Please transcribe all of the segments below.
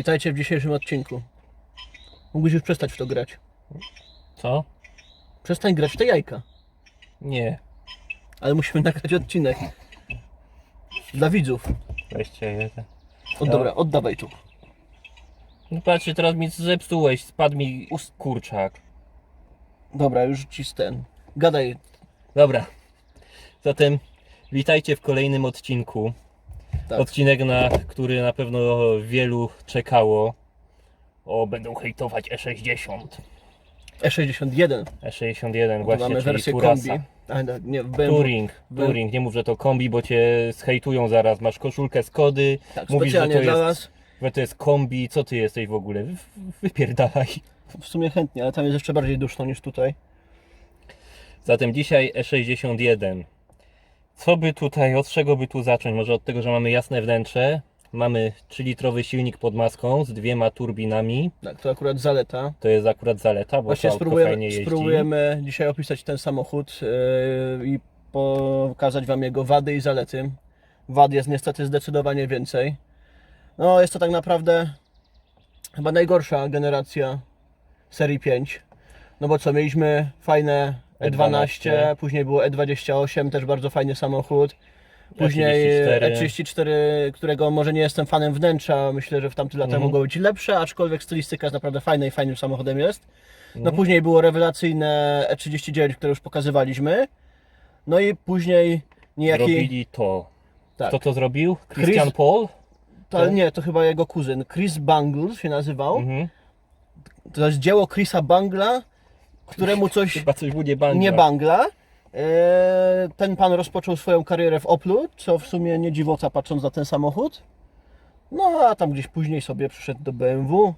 Witajcie w dzisiejszym odcinku. Mógłbyś już przestać w to grać. Co? Przestań grać w te jajka. Nie. Ale musimy nagrać odcinek. Dla widzów. Weźcie jeden. O, No. Dobra, oddawaj tu. No patrzcie, teraz mi zepsułeś, spadł mi ust kurczak. Dobra, już ci z ten. Gadaj. Dobra. Zatem witajcie w kolejnym odcinku. Tak. Odcinek, na który na pewno wielu czekało. O, będą hejtować E E60. E61. E61 Tu właśnie, mamy czyli wersję kombi. A, no, nie, BMW. Touring, BMW. Touring, nie mów, że to kombi, bo cię zhejtują zaraz. Masz koszulkę Skody, Tak, mówisz, że to, jest, was. że to jest kombi. Co ty jesteś w ogóle? Wy- Wypierdalaj. W sumie chętnie, ale tam jest jeszcze bardziej duszno niż tutaj. Zatem dzisiaj E61. Co by tutaj, od czego by tu zacząć? Może od tego, że mamy jasne wnętrze. Mamy 3-litrowy silnik pod maską z dwiema turbinami. Tak, to akurat zaleta. To jest akurat zaleta, bo Właśnie to spróbujemy, spróbujemy dzisiaj opisać ten samochód yy, i pokazać Wam jego wady i zalety. Wad jest niestety zdecydowanie więcej. No, jest to tak naprawdę chyba najgorsza generacja serii 5. No bo co, mieliśmy fajne E12, E12. później było E28, też bardzo fajny samochód. Później E34. E34, którego może nie jestem fanem wnętrza, myślę, że w tamtych latach Mhm. mogło być lepsze, aczkolwiek stylistyka jest naprawdę fajna i fajnym samochodem jest. No Mhm. później było rewelacyjne E39, które już pokazywaliśmy. No i później niejaki... Zrobili to. Tak. Kto to zrobił? Christian Chris- Paul? To, ale nie, to chyba jego kuzyn. Chris Bangle się nazywał. Mhm. To jest dzieło Chrisa Bangla, któremu coś Chyba coś w nie bangla. nie Bangla. Eee, Ten pan rozpoczął swoją karierę w Oplu, co w sumie nie dziwota patrząc na ten samochód. No a tam gdzieś później sobie przyszedł do BMW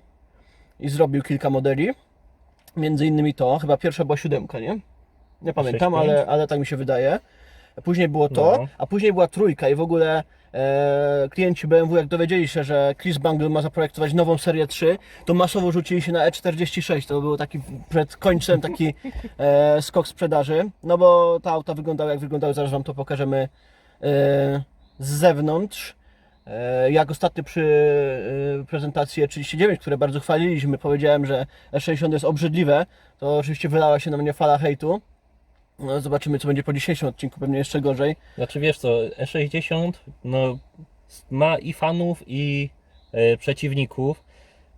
i zrobił kilka modeli. Między innymi to, chyba pierwsza była siódemka, nie? Nie pamiętam, 6.5? ale, ale tak mi się wydaje. Później było to, No. a później była trójka i w ogóle e, klienci BMW jak dowiedzieli się, że Chris Bangle ma zaprojektować nową serię 3, to masowo rzucili się na E46. To był taki przed końcem taki e, skok sprzedaży, no bo te auta wyglądały jak wyglądały, zaraz Wam to pokażemy e, z zewnątrz. E, Jak ostatnio przy e, prezentacji E39, które bardzo chwaliliśmy, powiedziałem, że E60 jest obrzydliwe, to oczywiście wylała się na mnie fala hejtu. No, zobaczymy, co będzie po dzisiejszym odcinku, pewnie jeszcze gorzej. Znaczy wiesz co, E60 no, ma i fanów i e, przeciwników.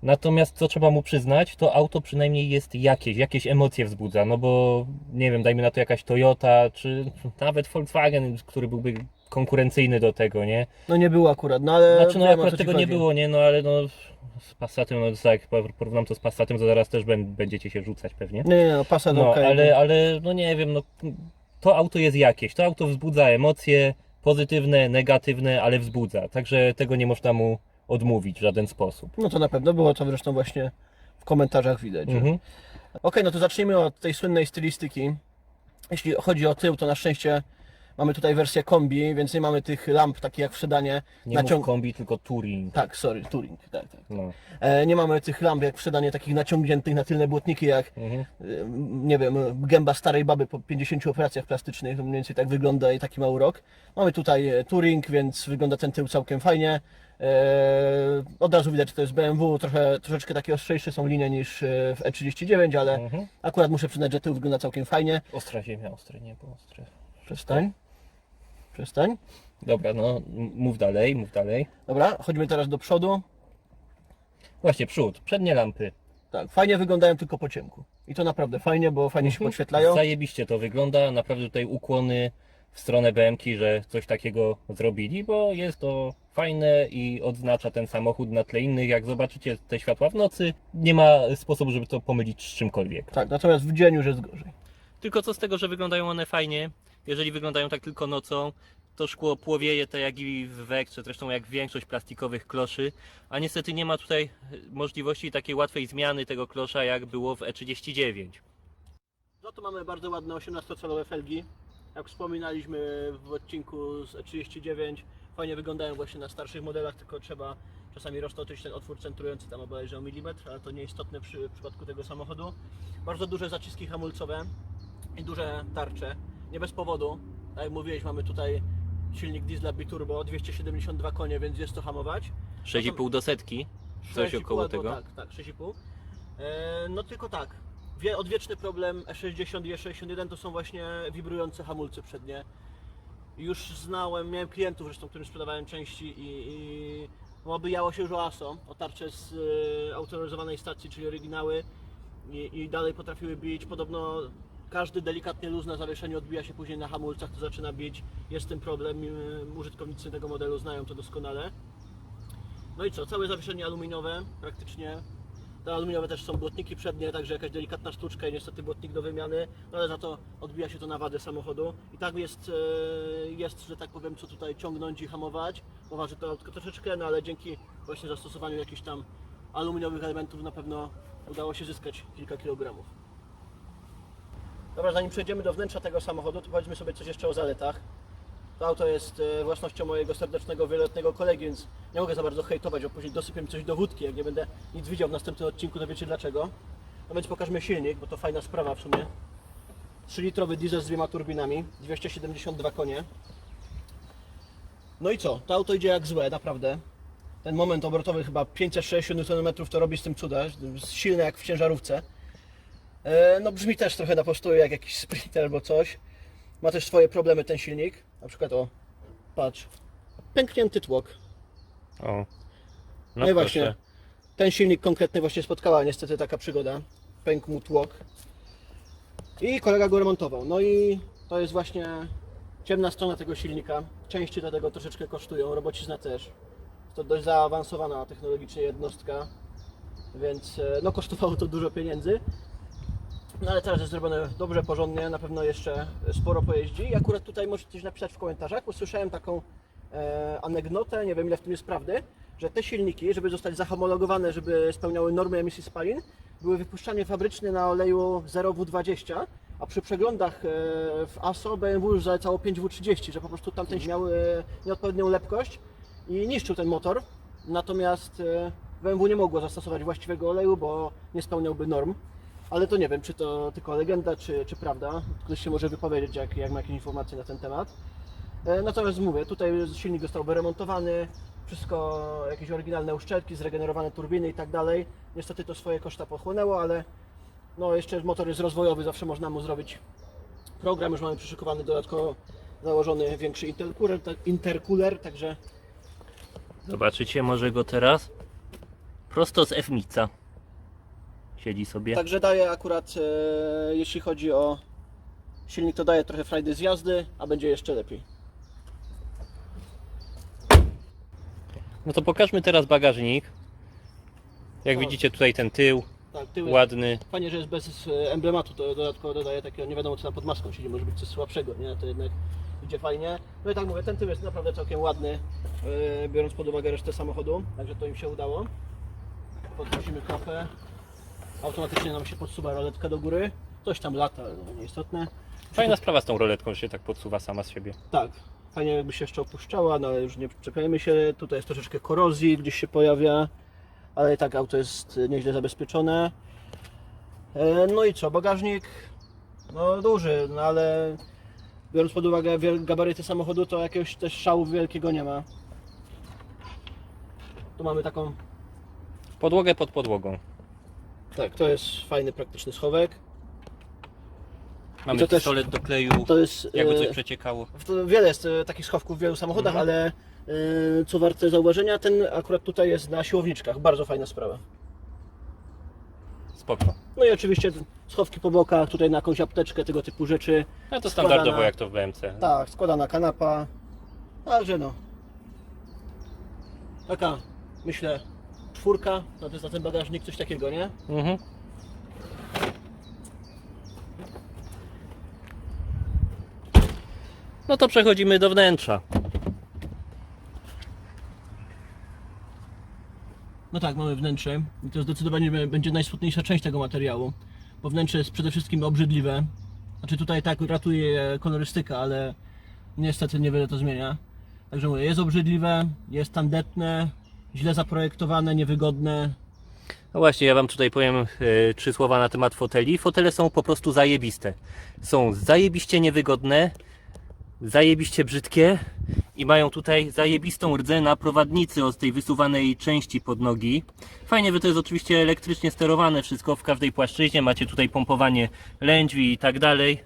Natomiast co trzeba mu przyznać, to auto przynajmniej jest jakieś, jakieś emocje wzbudza. No bo nie wiem, dajmy na to jakaś Toyota, czy nawet Volkswagen, który byłby konkurencyjny do tego, nie? No nie było akurat, no ale Znaczy no wiem, akurat tego nie było, nie? No ale no z Passatem, no tak, porównam to z Passatem, to zaraz też bę- będziecie się rzucać pewnie. Nie, nie, no Passat No, okej. ale, ale no nie wiem, no to auto jest jakieś. To auto wzbudza emocje pozytywne, negatywne, ale wzbudza. Także tego nie można mu odmówić w żaden sposób. No to na pewno było to zresztą właśnie w komentarzach widać. Mhm. Okej, no to zacznijmy od tej słynnej stylistyki. Jeśli chodzi o tył, to na szczęście mamy tutaj wersję kombi, więc nie mamy tych lamp takich jak w sedanie. Nie Naciąg- mów kombi, tylko touring. Tak, sorry, Touring, tak, tak. No. E, nie mamy tych lamp jak w sedanie takich naciągniętych na tylne błotniki jak, Mhm. e, nie wiem, gęba starej baby po 50 operacjach plastycznych, to mniej więcej tak wygląda i taki ma urok. Mamy tutaj e, Touring, więc wygląda ten tył całkiem fajnie. E, od razu widać, że to jest BMW, trochę, troszeczkę takie ostrzejsze są linie niż e, w E39, ale Mhm. akurat muszę przyznać, że tył wygląda całkiem fajnie. Ostra ziemia, ostre niebo, ostre. Przestań. Przestań. Dobra, no mów dalej, mów dalej. Dobra, chodźmy teraz do przodu. Właśnie, przód, przednie lampy. Tak, fajnie wyglądają tylko po ciemku. I to naprawdę fajnie, bo fajnie się Mhm. podświetlają. Zajebiście to wygląda, naprawdę tutaj ukłony w stronę BMK, że coś takiego zrobili, bo jest to fajne i odznacza ten samochód na tle innych. Jak zobaczycie te światła w nocy, nie ma sposobu, żeby to pomylić z czymkolwiek. Tak, natomiast w dzień już jest gorzej. Tylko co z tego, że wyglądają one fajnie, jeżeli wyglądają tak tylko nocą, to szkło płowieje tak jak i w zresztą jak większość plastikowych kloszy, a niestety nie ma tutaj możliwości takiej łatwej zmiany tego klosza, jak było w E E39. No to mamy bardzo ładne 18-calowe felgi. Jak wspominaliśmy w odcinku z E39, fajnie wyglądają właśnie na starszych modelach, tylko trzeba czasami roztoczyć ten otwór centrujący tam bodajże o milimetr, ale to nieistotne przy w przypadku tego samochodu. Bardzo duże zaciski hamulcowe i duże tarcze. Nie bez powodu. Tak jak mówiłeś, mamy tutaj silnik diesla biturbo, 272 konie, więc jest to hamować. 6,5 do setki. Coś 6,5 około tego. Tak, tak, 6,5. E, no tylko tak, wie, odwieczny problem E60 i E61 to są właśnie wibrujące hamulce przednie. Już znałem, miałem klientów zresztą, którym sprzedawałem części i, i obijało się już o ASO, o tarcze z y, autoryzowanej stacji, czyli oryginały i, i dalej potrafiły bić. Podobno każdy delikatnie luz na zawieszeniu odbija się później na hamulcach, to zaczyna bić. Jest tym problem, y, użytkownicy tego modelu znają to doskonale. No i co, całe zawieszenie aluminiowe praktycznie. Te aluminiowe też są błotniki przednie, także jakaś delikatna sztuczka i niestety błotnik do wymiany, no ale za to odbija się to na wadę samochodu. I tak jest, e, jest, że tak powiem, co tutaj ciągnąć i hamować. Bo waży to autko troszeczkę, no ale dzięki właśnie zastosowaniu jakichś tam aluminiowych elementów na pewno udało się zyskać kilka kilogramów. Dobra, zanim przejdziemy do wnętrza tego samochodu, to powiedzmy sobie coś jeszcze o zaletach. To auto jest e, własnością mojego serdecznego, wieloletniego kolegi, więc nie mogę za bardzo hejtować, bo później dosypię mi coś do wódki. Jak nie będę nic widział w następnym odcinku, to wiecie dlaczego. No więc pokażmy silnik, bo to fajna sprawa w sumie. 3-litrowy diesel z dwiema turbinami, 272 konie. No i co? To auto idzie jak złe, naprawdę. Ten moment obrotowy chyba 560 Nm to robi z tym cuda, silne jak w ciężarówce. E, No brzmi też trochę na postoju jak jakiś sprinter albo coś. Ma też swoje problemy ten silnik. Na przykład o, patrz, pęknięty tłok. O. No, i właśnie, ten silnik konkretny właśnie spotkała niestety taka przygoda. Pękł mu tłok. I kolega go remontował. No i to jest właśnie ciemna strona tego silnika. Części do tego troszeczkę kosztują, robocizna też. To dość zaawansowana technologicznie jednostka, więc e, no kosztowało to dużo pieniędzy. No ale teraz jest zrobione dobrze, porządnie, na pewno jeszcze sporo pojeździ. I akurat tutaj możecie coś napisać w komentarzach. Usłyszałem taką e, anegdotę, nie wiem ile w tym jest prawdy, że te silniki, żeby zostać zahomologowane, żeby spełniały normy emisji spalin, były wypuszczane fabrycznie na oleju 0W20, a przy przeglądach e, w ASO BMW już zalecało 5W30, że po prostu tamten miał e, nieodpowiednią lepkość i niszczył ten motor. Natomiast e, BMW nie mogło zastosować właściwego oleju, bo nie spełniałby norm. Ale to nie wiem, czy to tylko legenda, czy, czy prawda. Ktoś się może wypowiedzieć, jak, jak ma jakieś informacje na ten temat. E, Natomiast mówię, tutaj silnik został wyremontowany, wszystko, jakieś oryginalne uszczelki, zregenerowane turbiny i tak dalej. Niestety to swoje koszta pochłonęło, ale no jeszcze motor jest rozwojowy, zawsze można mu zrobić program. Już mamy przyszykowany dodatkowo założony większy intercooler, tak- intercooler także Zobaczycie może go teraz. Prosto z F-Mica. Siedzi sobie. Także daje akurat, e, jeśli chodzi o silnik, to daje trochę frajdy z jazdy, a będzie jeszcze lepiej. No to pokażmy teraz bagażnik. Jak O. widzicie tutaj ten tył, Tak, tył jest, ładny. fajnie, że jest bez e, emblematu, to dodatkowo dodaje takiego, nie wiadomo co tam pod maską, czyli może być coś słabszego, nie? To jednak idzie fajnie. No i tak mówię, ten tył jest naprawdę całkiem ładny, e, biorąc pod uwagę resztę samochodu, także to im się udało. Podnosimy klapę, automatycznie nam się podsuwa roletka do góry, coś tam lata, ale no, nieistotne. Fajna sprawa z tą roletką, że się tak podsuwa sama z siebie. Tak, fajnie jakby się jeszcze opuszczała, no ale już nie czepiajmy się. Tutaj jest troszeczkę korozji, gdzieś się pojawia, ale i tak auto jest nieźle zabezpieczone. E, No i co, bagażnik no duży, no ale biorąc pod uwagę wiel- gabaryty samochodu, to jakiegoś też szału wielkiego nie ma. Tu mamy taką, Podłogę pod podłogą. Tak, to jest fajny, praktyczny schowek. Mamy to też- pistolet do kleju, To jest jakby coś e, przeciekało. W- Wiele jest e, takich schowków w wielu samochodach, Mhm. ale e, co warte zauważenia, ten akurat tutaj jest na siłowniczkach. Bardzo fajna sprawa. Spoko. No i oczywiście schowki po bokach, tutaj na jakąś apteczkę, tego typu rzeczy. No to standardowo Składana. jak to w BMC. Tak, składana kanapa. Także no. Taka, myślę, czwórka, no to jest na ten bagażnik coś takiego, nie? Mhm. No to przechodzimy do wnętrza. No tak, mamy wnętrze i to zdecydowanie będzie najsmutniejsza część tego materiału, bo wnętrze jest przede wszystkim obrzydliwe. Znaczy tutaj tak ratuje je kolorystyka, ale niestety niewiele to zmienia. Także mówię, jest obrzydliwe, jest tandetne, źle zaprojektowane, niewygodne. No właśnie, ja Wam tutaj powiem e, trzy słowa na temat foteli. Fotele są po prostu zajebiste. Są zajebiście niewygodne, zajebiście brzydkie i mają tutaj zajebistą rdzę na prowadnicy od tej wysuwanej części pod nogi. Fajnie, że to jest oczywiście elektrycznie sterowane wszystko w każdej płaszczyźnie, macie tutaj pompowanie lędźwi i tak dalej.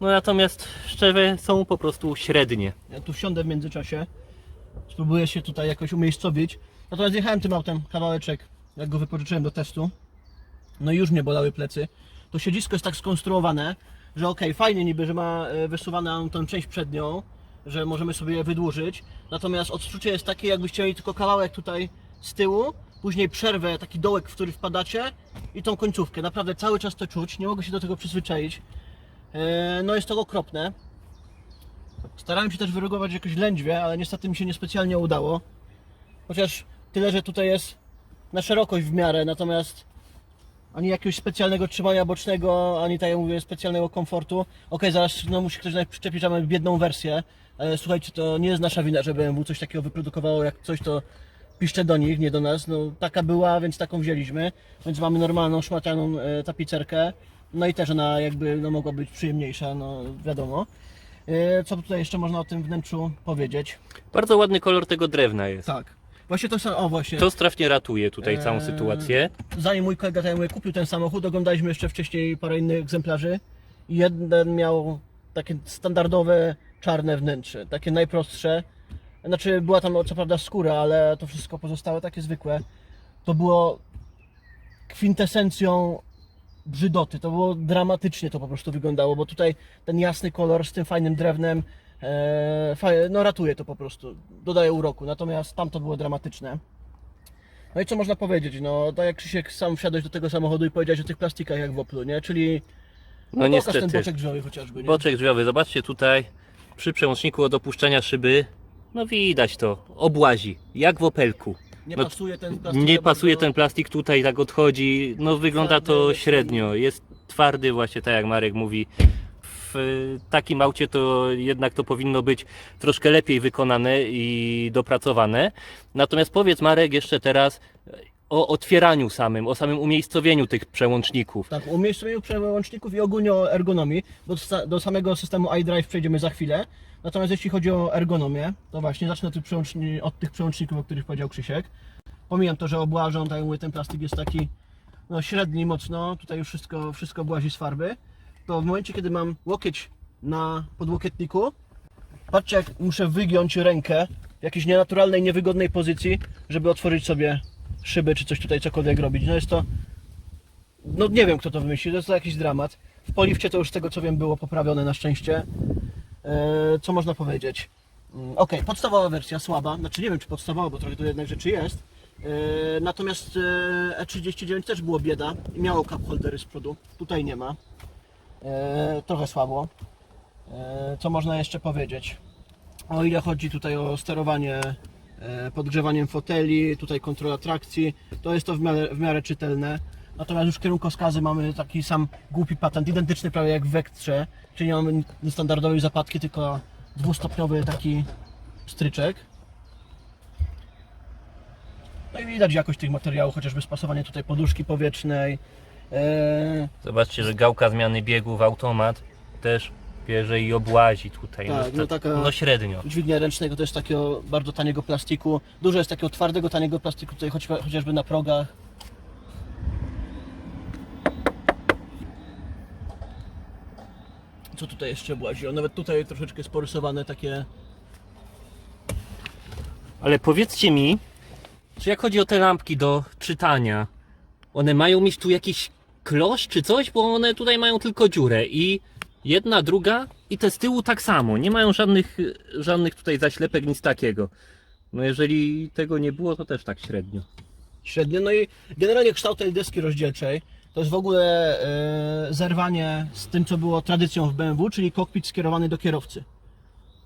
No natomiast szczerze są po prostu średnie. Ja tu wsiądę w międzyczasie. Spróbuję się tutaj jakoś umiejscowić. Natomiast jechałem tym autem kawałeczek, jak go wypożyczyłem do testu. No i już mnie bolały plecy. To siedzisko jest tak skonstruowane, że okej, fajnie niby, że ma e, wysuwaną tą część przednią, że możemy sobie je wydłużyć. Natomiast odczucie jest takie, jakbyście mieli tylko kawałek tutaj z tyłu, później przerwę, taki dołek, w który wpadacie i tą końcówkę. Naprawdę cały czas to czuć, nie mogę się do tego przyzwyczaić. E, No jest to okropne. Starałem się też wyrugować jakoś lędźwie, ale niestety mi się niespecjalnie udało. Chociaż tyle, że tutaj jest na szerokość w miarę, natomiast ani jakiegoś specjalnego trzymania bocznego, ani tak jak mówię, specjalnego komfortu. Okej, zaraz no, musi ktoś przyczepić, że mamy biedną wersję. Ale słuchajcie, to nie jest nasza wina, że BMW coś takiego wyprodukowało, jak coś to piszcie do nich, nie do nas. No taka była, więc taką wzięliśmy. Więc mamy normalną, szmacianą e, tapicerkę. No i też ona jakby no, mogła być przyjemniejsza, no wiadomo. E, Co tutaj jeszcze można o tym wnętrzu powiedzieć? Bardzo ładny kolor tego drewna jest. Tak. Właśnie to samo, o właśnie. To strasznie ratuje tutaj całą Eee, sytuację. Zanim mój kolega mówię, kupił ten samochód, oglądaliśmy jeszcze wcześniej parę innych egzemplarzy. Jeden miał takie standardowe czarne wnętrze, takie najprostsze. Znaczy była tam co prawda skóra, ale to wszystko pozostałe takie zwykłe. To było kwintesencją brzydoty. To było dramatycznie to po prostu wyglądało, bo tutaj ten jasny kolor z tym fajnym drewnem no ratuje to po prostu, dodaje uroku. Natomiast tam to było dramatyczne. No i co można powiedzieć? No, tak jak Krzysiek sam wsiadłeś do tego samochodu i powiedziałeś o tych plastikach jak w Oplu, nie? Czyli No pokaż niestety. ten boczek drzewy chociażby, nie? Boczek drzwiowy, zobaczcie tutaj przy przełączniku od opuszczania szyby. No widać to, obłazi, jak w Opelku. Nie no, pasuje ten plastik. Nie pasuje ten plastik tutaj, tak odchodzi. No wygląda to średnio. Jest twardy właśnie, tak jak Marek mówi. W takim aucie to jednak to powinno być troszkę lepiej wykonane i dopracowane. Natomiast powiedz Marek jeszcze teraz o otwieraniu samym, o samym umiejscowieniu tych przełączników. Tak, o umiejscowieniu przełączników i ogólnie o ergonomii. Do, do samego systemu iDrive przejdziemy za chwilę. Natomiast jeśli chodzi o ergonomię, to właśnie zacznę od tych, przełączni- od tych przełączników, o których powiedział Krzysiek. Pomijam to, że obłażą, tak jak mówię, ten plastik jest taki no, średni mocno, tutaj już wszystko, wszystko obłazi z farby. To w momencie, kiedy mam łokieć na podłokietniku, patrzcie jak muszę wygiąć rękę w jakiejś nienaturalnej, niewygodnej pozycji, żeby otworzyć sobie szyby, czy coś tutaj cokolwiek robić. No jest to no nie wiem kto to wymyślił, to jest to jakiś dramat. W poliwcie to już z tego co wiem było poprawione na szczęście. Eee, co można powiedzieć? Mm, Okej, podstawowa wersja słaba, znaczy nie wiem czy podstawowa, bo trochę tu jednak rzeczy jest. Eee, natomiast e, E39 też było bieda i miało cup holdery z przodu, tutaj nie ma. Eee, trochę słabo. Eee, co można jeszcze powiedzieć? O ile chodzi tutaj o sterowanie e, podgrzewaniem foteli, tutaj kontrola trakcji, to jest to w miarę, w miarę czytelne. Natomiast już kierunkowskazy mamy taki sam głupi patent, identyczny prawie jak w Vectrze, czyli nie mamy standardowej zapadki, tylko dwustopniowy taki stryczek. No i widać jakość tych materiałów, chociażby spasowanie tutaj poduszki powietrznej. E, Zobaczcie, że gałka zmiany biegów, automat też bierze i obłazi tutaj. Tak, no, no tak- taka- no średnio. dźwignia ręcznego też takiego bardzo taniego plastiku. Dużo jest takiego twardego, taniego plastiku tutaj choć, chociażby na progach. Co tutaj jeszcze błazi? O, nawet tutaj troszeczkę sporysowane takie... Ale powiedzcie mi, czy jak chodzi o te lampki do czytania, one mają mieć tu jakiś klosz czy coś, bo one tutaj mają tylko dziurę i jedna, druga i te z tyłu tak samo. Nie mają żadnych, żadnych tutaj zaślepek, nic takiego. No jeżeli tego nie było, to też tak średnio. średnie. No i generalnie kształt tej deski rozdzielczej to jest w ogóle e, zerwanie z tym, co było tradycją w BMW, czyli kokpit skierowany do kierowcy.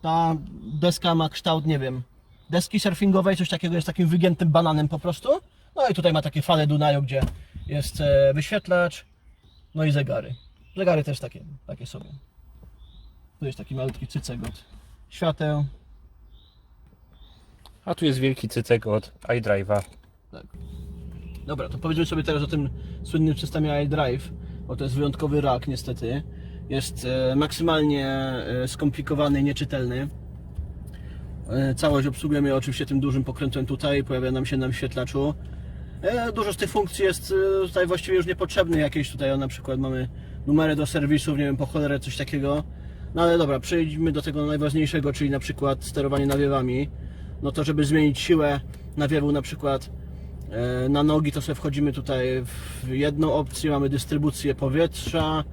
Ta deska ma kształt, nie wiem, deski surfingowej, coś takiego jest takim wygiętym bananem po prostu. No i tutaj ma takie fale Dunaju, gdzie jest e, wyświetlacz, no i zegary. Zegary też takie, takie sobie. Tu jest taki malutki cycek od świateł. A tu jest wielki cycek od iDrive'a. Tak. Dobra, to powiedzmy sobie teraz o tym słynnym systemie iDrive, bo to jest wyjątkowy rak niestety. Jest e, maksymalnie e, skomplikowany i nieczytelny. Całość obsługujemy oczywiście tym dużym pokrętłem tutaj, pojawia nam się na wyświetlaczu. E, Dużo z tych funkcji jest e, tutaj właściwie już niepotrzebnych jakieś tutaj, na przykład mamy numery do serwisów, nie wiem, po cholerę coś takiego. No ale dobra, przejdźmy do tego najważniejszego, czyli na przykład sterowanie nawiewami. No to żeby zmienić siłę nawiewu na przykład e, na nogi, to sobie wchodzimy tutaj w jedną opcję, mamy dystrybucję powietrza,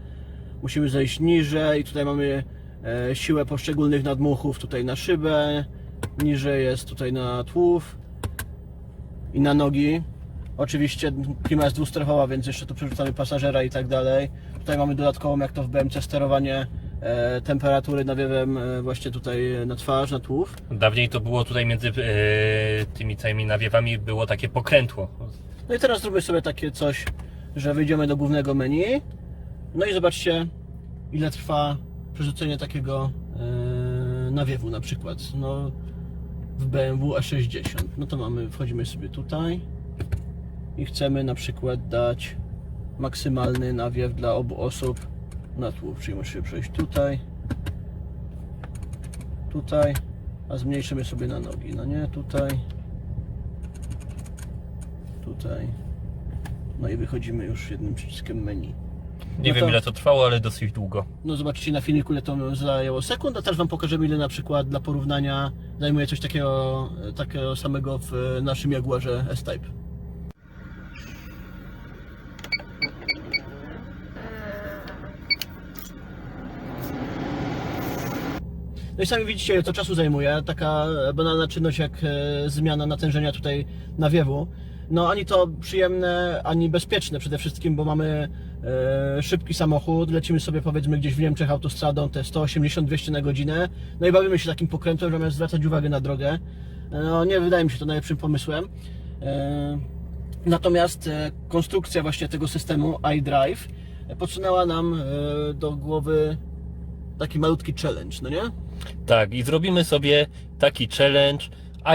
musimy zejść niżej, tutaj mamy siłę poszczególnych nadmuchów tutaj na szybę, niżej jest tutaj na tłów i na nogi. Oczywiście klima jest dwustrefowa, więc jeszcze tu przerzucamy pasażera i tak dalej. Tutaj mamy dodatkową, jak to w BMC, sterowanie e, temperatury nawiewem e, właśnie tutaj na twarz, na tłów. Dawniej to było tutaj między e, tymi całymi nawiewami było takie pokrętło. No i teraz zróbmy sobie takie coś, że wyjdziemy do głównego menu. No i zobaczcie, ile trwa przerzucenie takiego e, nawiewu na przykład. No, w BMW A60. No to mamy, wchodzimy sobie tutaj i chcemy na przykład dać maksymalny nawiew dla obu osób na tłów. Czyli musimy przejść tutaj, tutaj, a zmniejszymy sobie na nogi. No nie, tutaj, tutaj. No i wychodzimy już jednym przyciskiem menu. Nie No wiem to- ile to trwało, ale dosyć długo. No zobaczycie na filmiku ile to zajęło sekund, a teraz Wam pokażemy ile na przykład dla porównania zajmuje coś takiego, takiego samego w e, naszym Jaguarze S-Type. No i sami widzicie, to czasu zajmuje. Taka banalna czynność jak e, zmiana natężenia tutaj nawiewu. No ani to przyjemne, ani bezpieczne przede wszystkim, bo mamy e, szybki samochód, lecimy sobie powiedzmy gdzieś w Niemczech autostradą te 180-200 na godzinę. No i bawimy się takim pokrętłem, zamiast zwracać uwagę na drogę. No nie wydaje mi się to najlepszym pomysłem. E, Natomiast konstrukcja właśnie tego systemu iDrive podsunęła nam do głowy taki malutki challenge, no nie? Tak, i zrobimy sobie taki challenge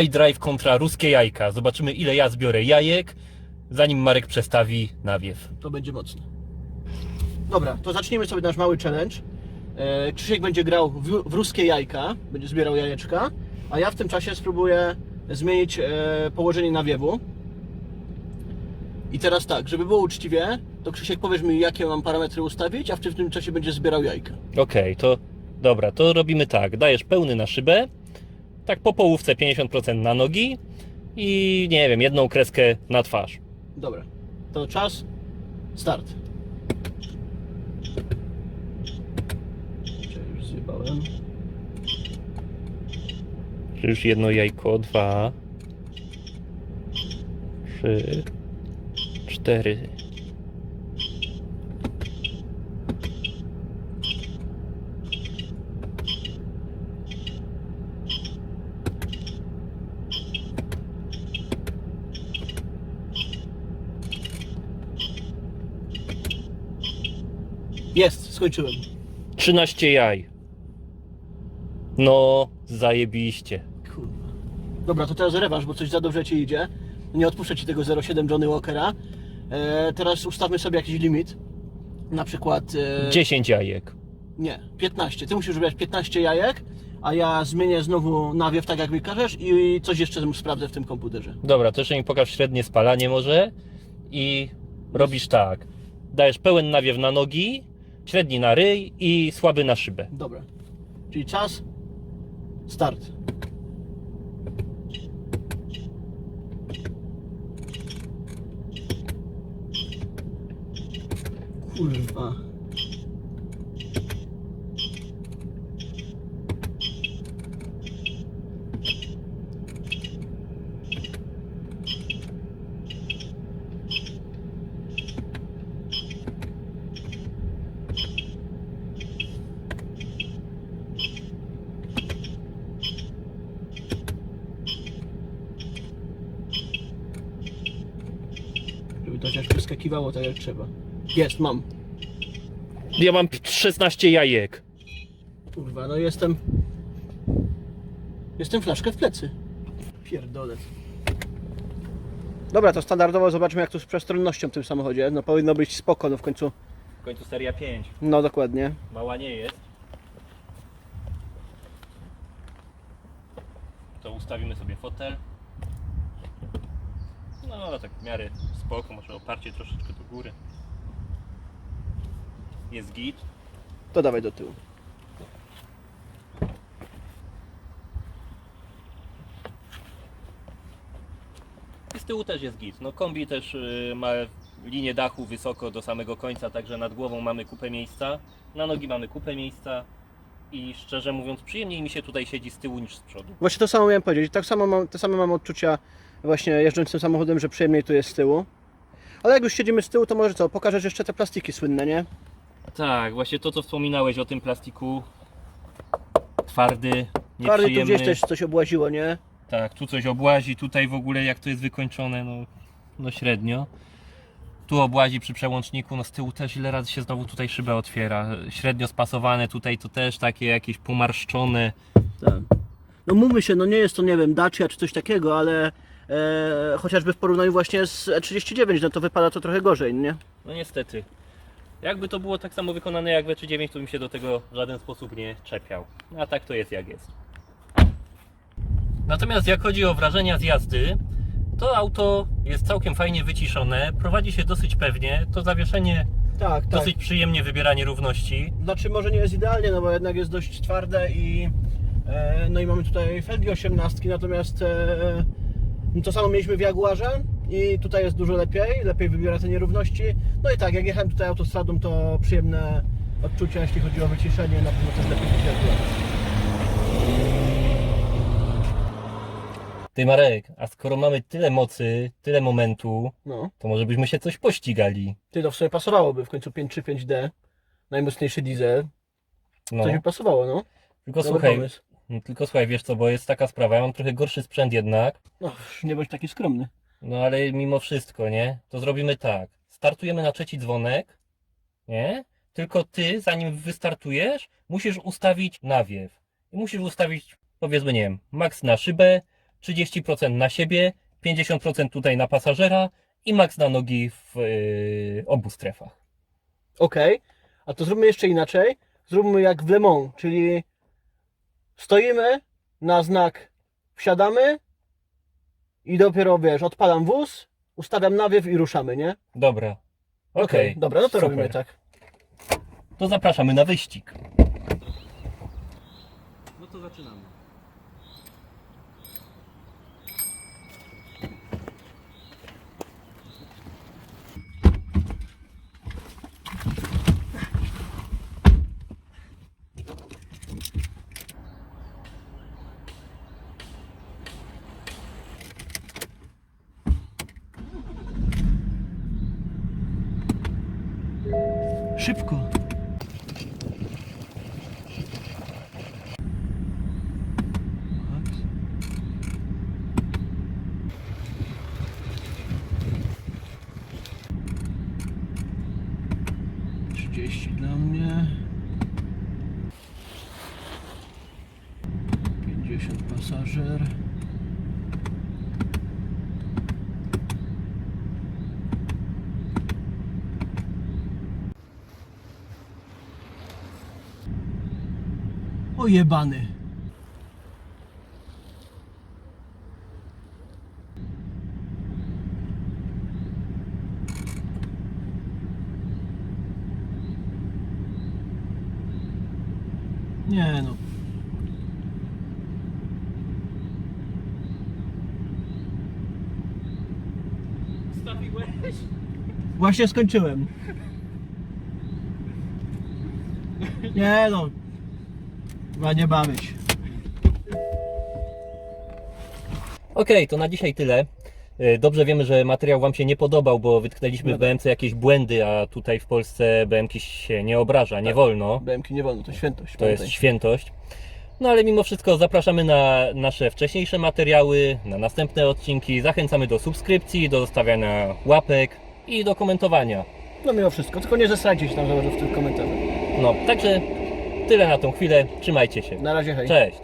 iDrive kontra ruskie jajka. Zobaczymy ile ja zbiorę jajek, zanim Marek przestawi nawiew. to będzie mocne. Dobra, to zacznijmy sobie nasz mały challenge. E, Krzysiek będzie grał w, w ruskie jajka, będzie zbierał jajeczka, a ja w tym czasie spróbuję zmienić e, położenie nawiewu. I teraz tak, żeby było uczciwie, to Krzysiek powiesz mi jakie mam parametry ustawić, a w tym czasie będzie zbierał jajka. Okej, to dobra, to robimy tak. Dajesz pełny na szybę, tak po połówce 50% na nogi i nie wiem, jedną kreskę na twarz. Dobra, to czas, start. Czekaj, Już zjebałem. Już jedno jajko, dwa, trzy, cztery. Jest, skończyłem. 13 jaj. No, zajebiście. Kurwa. Dobra, to teraz rewanż, bo coś za dobrze ci idzie. Nie odpuszczę ci tego 0,7 Johnny Walkera. E, teraz ustawmy sobie jakiś limit. Na przykład. E, 10 jajek. Nie, 15. Ty musisz wybrać 15 jajek, a ja zmienię znowu nawiew tak jak mi każesz i coś jeszcze sprawdzę w tym komputerze. Dobra, to jeszcze mi pokaż średnie spalanie może i robisz tak. Dajesz pełen nawiew na nogi, średni na ryj i słaby na szybę. Dobra. Czyli czas. Start. Kurwa. To chociaż wyskakiwało tak jak trzeba. Jest, mam. Ja mam 16 jajek. Kurwa, no jestem. Jestem flaszkę w plecy. Pierdolec. Dobra, to standardowo zobaczmy jak tu z przestronnością w tym samochodzie. No powinno być spoko, no w końcu. W końcu seria 5. No dokładnie. Mała nie jest. to ustawimy sobie fotel. No tak w miarę spoko, może oparcie troszeczkę do góry. Jest git. To dawaj do tyłu. I z tyłu też jest git. No kombi też y, ma linię dachu wysoko do samego końca, także nad głową mamy kupę miejsca. Na nogi mamy kupę miejsca. I szczerze mówiąc, przyjemniej mi się tutaj siedzi z tyłu niż z przodu. Właśnie to samo miałem powiedzieć. Tak samo mam, te same mam odczucia właśnie jeżdżąc tym samochodem, że przyjemniej tu jest z tyłu. Ale jak już siedzimy z tyłu, to może co, pokażesz jeszcze te plastiki słynne, nie? Tak, właśnie to co wspominałeś o tym plastiku. Twardy, Twardy tu nieprzyjemny. gdzieś też coś obłaziło, nie? Tak, tu coś obłazi, tutaj w ogóle jak to jest wykończone, no, no średnio. Tu obłazi przy przełączniku, no z tyłu też ile razy się znowu tutaj szybę otwiera. Średnio spasowane, tutaj to też takie jakieś pomarszczone. Tak. No mówmy się, no nie jest to, nie wiem, Dacia czy coś takiego, ale e, chociażby w porównaniu właśnie z E39, no to wypada to trochę gorzej, nie? No niestety. Jakby to było tak samo wykonane jak w E39, to bym się do tego w żaden sposób nie czepiał. A tak to jest jak jest. Natomiast jak chodzi o wrażenia z jazdy, to auto jest całkiem fajnie wyciszone, prowadzi się dosyć pewnie, to zawieszenie Tak, tak. dosyć przyjemnie wybiera nierówności. Znaczy może nie jest idealnie, no bo jednak jest dość twarde i e, no i mamy tutaj felgi 18, natomiast e, no to samo mieliśmy w Jaguarze i tutaj jest dużo lepiej, lepiej wybiera te nierówności. No i tak, jak jechałem tutaj autostradą, to przyjemne odczucia, jeśli chodzi o wyciszenie, na pewno też lepiej Jaguar. Ty Marek, a skoro mamy tyle mocy, tyle momentu, No, to może byśmy się coś pościgali. ty to w sobie pasowałoby w końcu 5.3, 5D, najmocniejszy diesel, No, coś by pasowało, no. tylko Dobry słuchaj, pomysł. no, tylko słuchaj, wiesz co, bo jest taka sprawa, ja mam trochę gorszy sprzęt jednak, No, nie bądź taki skromny. No ale mimo wszystko, nie? To zrobimy tak. Startujemy na trzeci dzwonek, nie? Tylko ty, zanim wystartujesz, musisz ustawić nawiew. I musisz ustawić, powiedzmy, nie wiem, max na szybę, 30% na siebie, 50% tutaj na pasażera i max na nogi w yy, obu strefach. Okej, a to zróbmy jeszcze inaczej. Zróbmy jak w Le Mans, czyli stoimy na znak wsiadamy i dopiero wiesz, odpalam wóz, ustawiam nawiew i ruszamy, nie? Dobra. Okej. Dobra, no to super. robimy tak. To zapraszamy na wyścig. Szybko. Trzydzieści dla mnie. Pięćdziesiąt pasażer. Ojebany. Nie no. Stawiłeś? Właśnie skończyłem. Nie no. Chyba nie bawić. Okej, to na dzisiaj tyle. E, Dobrze wiemy, że materiał Wam się nie podobał, bo wytknęliśmy w tak. BMC jakieś błędy, a tutaj w Polsce BMK się nie obraża, nie wolno. BMK nie wolno, to świętość. To jest pamiętaj. świętość. No ale mimo wszystko zapraszamy na nasze wcześniejsze materiały, na następne odcinki. Zachęcamy do subskrypcji, do zostawiania łapek i do komentowania. No mimo wszystko, tylko nie zesrajcie się tam za bardzo w tych komentarzach. No, także tyle na tą chwilę. Trzymajcie się. Na razie hej. Cześć.